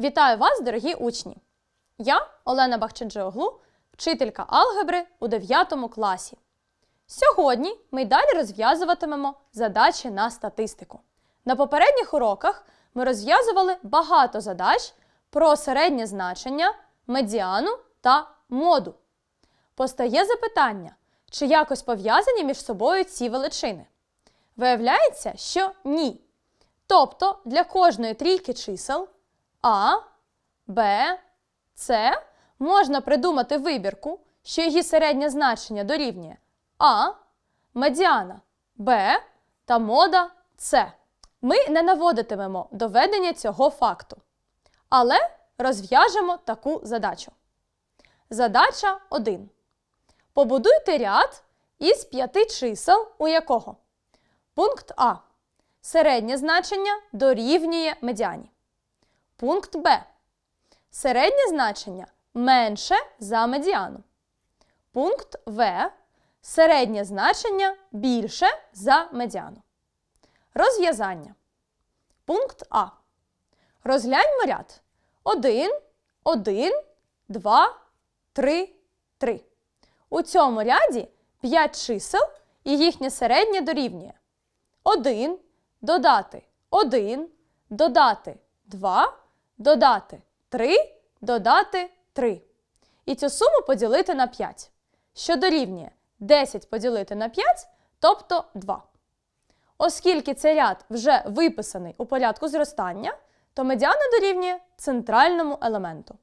Вітаю вас, дорогі учні! Я Олена Бахченджиоглу, вчителька алгебри у 9 класі. Сьогодні ми й далі розв'язуватимемо задачі на статистику. На попередніх уроках ми розв'язували багато задач про середнє значення, медіану та моду. Постає запитання, чи якось пов'язані між собою ці величини. Виявляється, що ні. Тобто для кожної трійки чисел А, Б, С можна придумати вибірку, що її середнє значення дорівнює А, медіана Б та мода С. Ми не наводитимемо доведення цього факту. Але розв'яжемо таку задачу. Задача 1. Побудуйте ряд із п'яти чисел, у якого пункт А. Середнє значення дорівнює медіані. Пункт Б. Середнє значення менше за медіану. Пункт В. Середнє значення більше за медіану. Розв'язання. Пункт А. Розгляньмо ряд. 1, 1, 2, 3, 3. У цьому ряді 5 чисел і їхнє середнє дорівнює 1, додати 1, додати 2, додати 3, додати 3. І цю суму поділити на 5, що дорівнює 10 поділити на 5, тобто 2. Оскільки цей ряд вже виписаний у порядку зростання, то медіана дорівнює центральному елементу,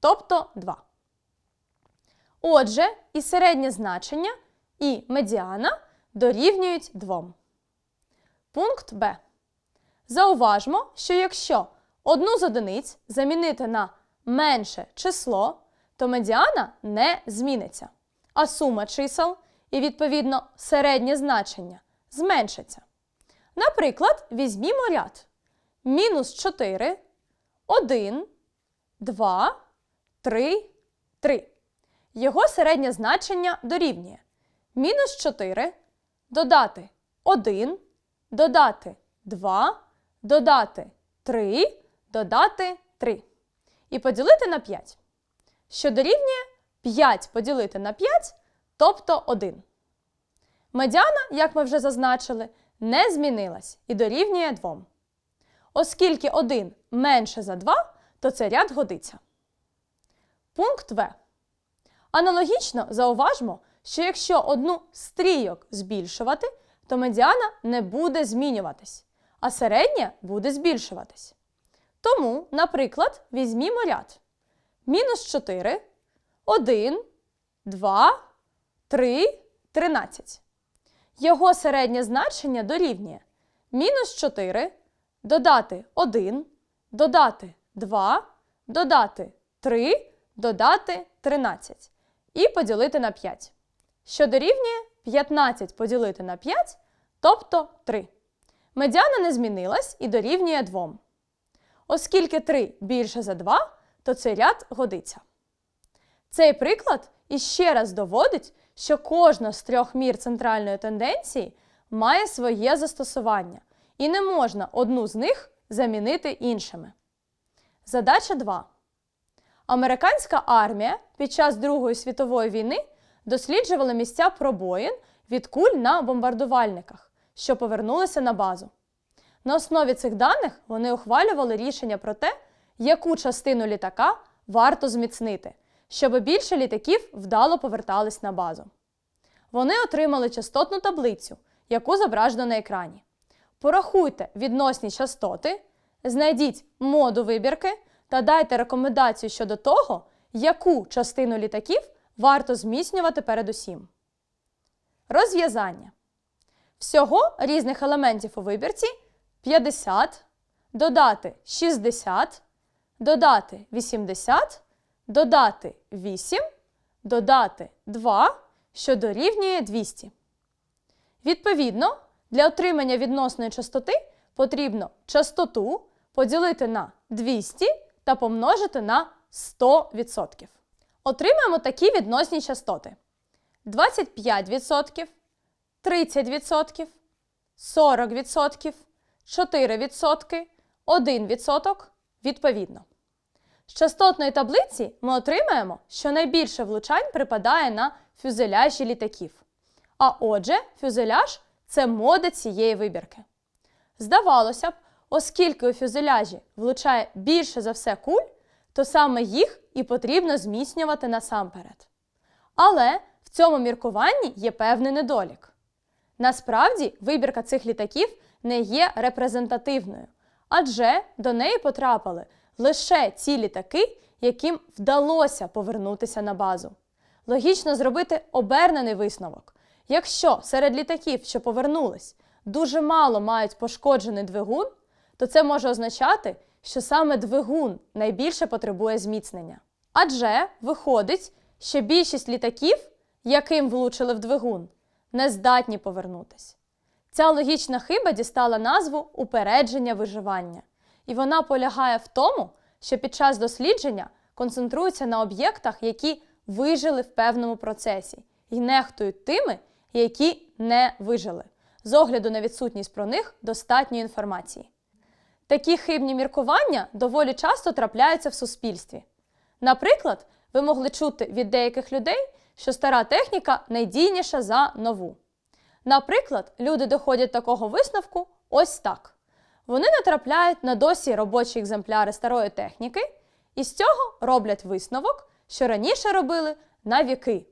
тобто 2. Отже, і середнє значення, і медіана дорівнюють 2. Пункт Б. Зауважмо, що якщо одну з одиниць замінити на менше число, то медіана не зміниться, а сума чисел і, відповідно, середнє значення зменшиться. Наприклад, візьмімо ряд мінус 4, 1, 2, 3, 3. Його середнє значення дорівнює мінус 4, додати 1, додати 2, додати 3, додати 3. І поділити на 5. Що дорівнює 5 поділити на 5, тобто 1. Медіана, як ми вже зазначили, не змінилась і дорівнює 2. Оскільки 1 менше за 2, то цей ряд годиться. Пункт В. Аналогічно зауважмо, що якщо одну з трійок збільшувати, то медіана не буде змінюватись, а середня буде збільшуватись. Тому, наприклад, візьмімо ряд мінус 4, 1, 2, 3, 13. Його середнє значення дорівнює мінус 4, додати 1, додати 2, додати 3, додати 13 і поділити на 5, що дорівнює 15 поділити на 5, тобто 3. Медіана не змінилась і дорівнює 2. Оскільки 3 більше за 2, то цей ряд годиться. Цей приклад іще раз доводить, що кожна з трьох мір центральної тенденції має своє застосування, і не можна одну з них замінити іншими. Задача 2. Американська армія під час Другої світової війни досліджувала місця пробоїн від куль на бомбардувальниках, що повернулися на базу. На основі цих даних вони ухвалювали рішення про те, яку частину літака варто зміцнити, щоб більше літаків вдало повертались на базу. Вони отримали частотну таблицю, яку зображено на екрані. Порахуйте відносні частоти, знайдіть моду вибірки та дайте рекомендацію щодо того, яку частину літаків варто зміцнювати передусім. Розв'язання. Всього різних елементів у вибірці 50, додати 60, додати 80, додати 8, додати 2, що дорівнює 200. Відповідно, для отримання відносної частоти потрібно частоту поділити на 200 та помножити на 100%. Отримаємо такі відносні частоти: 25%, 30%, 40%, 4%, 1% відповідно. З частотної таблиці ми отримаємо, що найбільше влучань припадає на фюзеляжі літаків. А отже, фюзеляж це мода цієї вибірки. Здавалося б, оскільки у фюзеляжі влучає більше за все куль, то саме їх і потрібно зміцнювати насамперед. Але в цьому міркуванні є певний недолік. Насправді, вибірка цих літаків не є репрезентативною, адже до неї потрапили лише ті літаки, яким вдалося повернутися на базу. Логічно зробити обернений висновок. Якщо серед літаків, що повернулись, дуже мало мають пошкоджений двигун, то це може означати, що саме двигун найбільше потребує зміцнення. Адже виходить, що більшість літаків, яким влучили в двигун, не здатні повернутись. Ця логічна хиба дістала назву упередження виживання, і вона полягає в тому, що під час дослідження концентруються на об'єктах, які вижили в певному процесі, і нехтують тими, які не вижили, з огляду на відсутність про них достатньої інформації. Такі хибні міркування доволі часто трапляються в суспільстві. Наприклад, ви могли чути від деяких людей, що стара техніка найдійніша за нову. Наприклад, люди доходять такого висновку ось так. Вони натрапляють на досі робочі екземпляри старої техніки і з цього роблять висновок, що раніше робили на віки.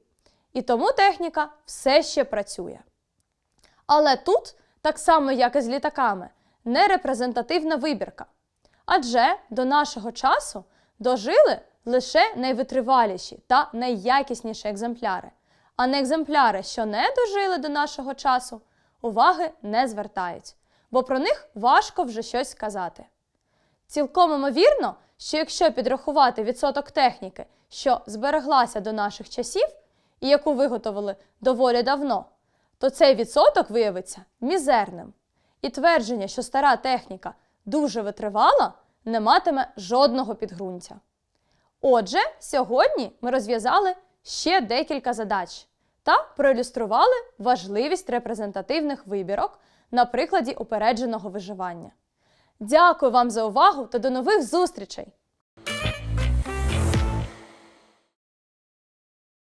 І тому техніка все ще працює. Але тут, так само як і з літаками, не репрезентативна вибірка. Адже до нашого часу дожили лише найвитриваліші та найякісніші екземпляри. А на екземпляри, що не дожили до нашого часу, уваги не звертають, бо про них важко вже щось сказати. Цілком імовірно, що якщо підрахувати відсоток техніки, що збереглася до наших часів і яку виготовили доволі давно, то цей відсоток виявиться мізерним. І твердження, що стара техніка дуже витривала, не матиме жодного підґрунтя. Отже, сьогодні ми розв'язали ще декілька задач та проілюстрували важливість репрезентативних вибірок на прикладі упередженого виживання. Дякую вам за увагу та до нових зустрічей!